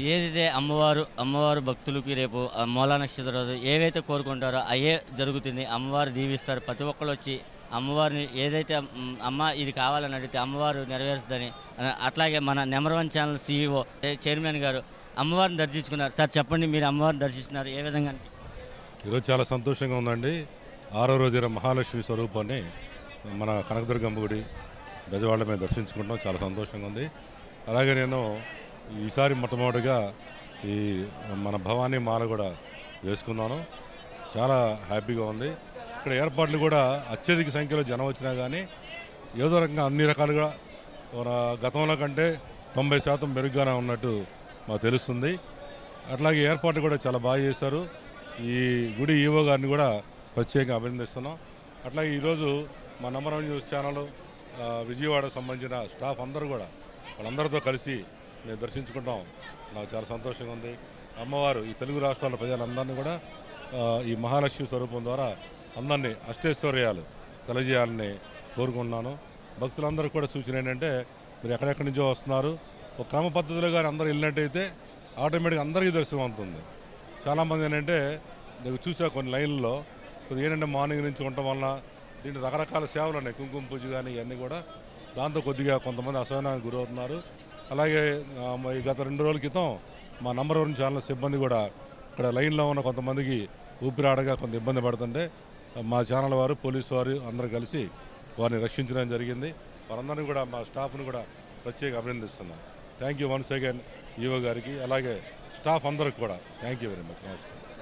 ఏదైతే అమ్మవారు అమ్మవారు భక్తులకి రేపు మూలా నక్షత్ర రోజు ఏవైతే కోరుకుంటారో అయ్యే జరుగుతుంది. అమ్మవారు దీవిస్తారు. ప్రతి ఒక్కరు వచ్చి అమ్మవారిని ఏదైతే అమ్మ ఇది కావాలని అడిగితే అమ్మవారు నెరవేరుస్తుందని అట్లాగే మన number one channel CEO chairman garu అమ్మవారిని దర్శించుకున్నారు. సార్ చెప్పండి మీరు అమ్మవారిని దర్శిస్తున్నారు. ఏ విధంగా ఈరోజు చాలా సంతోషంగా ఉందండి. ఆరో రోజున మహాలక్ష్మి స్వరూపాన్ని మన కనకదుర్గమ్మ గుడి గజవాళ్ళ మీద దర్శించుకుంటాం చాలా సంతోషంగా ఉంది. అలాగే నేను ఈసారి మొట్టమొదటిగా ఈ మన భవానీ మాల కూడా వేసుకున్నాను. చాలా హ్యాపీగా ఉంది. ఇక్కడ ఏర్పాట్లు కూడా అత్యధిక సంఖ్యలో జనం వచ్చినా కానీ ఏదో రకంగా అన్ని రకాలుగా గతంలో కంటే తొంభై శాతం మెరుగ్గానే ఉన్నట్టు మాకు తెలుస్తుంది. అట్లాగే ఏర్పాట్లు కూడా చాలా బాగా చేశారు. ఈ గుడి ఈవో గారిని కూడా ప్రత్యేకంగా అభినందిస్తున్నాం. అట్లాగే ఈరోజు మా నంబర్ వన్ న్యూస్ ఛానల్ విజయవాడకు సంబంధించిన స్టాఫ్ అందరూ కూడా వాళ్ళందరితో కలిసి మేము దర్శించుకుంటాం. నాకు చాలా సంతోషంగా ఉంది. అమ్మవారు ఈ తెలుగు రాష్ట్రాల ప్రజలందరినీ కూడా ఈ మహాలక్ష్మి స్వరూపం ద్వారా అందరినీ అష్టైశ్వర్యాలు కలజేయాలని కోరుకుంటున్నాను. భక్తులందరూ కూడా సూచన ఏంటంటే మీరు ఎక్కడెక్కడి నుంచో వస్తున్నారు. ఒక క్రమ పద్ధతిలో కానీ అందరూ వెళ్ళినట్టయితే ఆటోమేటిక్గా అందరికీ దర్శనం అవుతుంది. చాలామంది ఏంటంటే నేను చూసా కొన్ని లైన్లలో కొద్దిగా ఏంటంటే మార్నింగ్ నుంచి ఉండటం వల్ల దీంట్లో రకరకాల సేవలు ఉన్నాయి. కుంకుమ పూజ కానీ ఇవన్నీ కూడా. దాంతో కొద్దిగా కొంతమంది అసహనానికి గురవుతున్నారు. అలాగే ఈ గత రెండు రోజుల క్రితం మా నంబర్ వన్ ఛానల్ సిబ్బంది కూడా ఇక్కడ లైన్లో ఉన్న కొంతమందికి ఊపిరాడగా కొంత ఇబ్బంది పడుతుంటే మా ఛానల్ వారు పోలీసు వారు అందరూ కలిసి వారిని రక్షించడం జరిగింది. వారందరినీ కూడా మా స్టాఫ్ని కూడా ప్రత్యేక అభినందిస్తున్నాం. Thank you once again EO గారికి అలాగే స్టాఫ్ అందరికి కూడా థ్యాంక్ యూ వెరీ మచ్. నమస్కారం.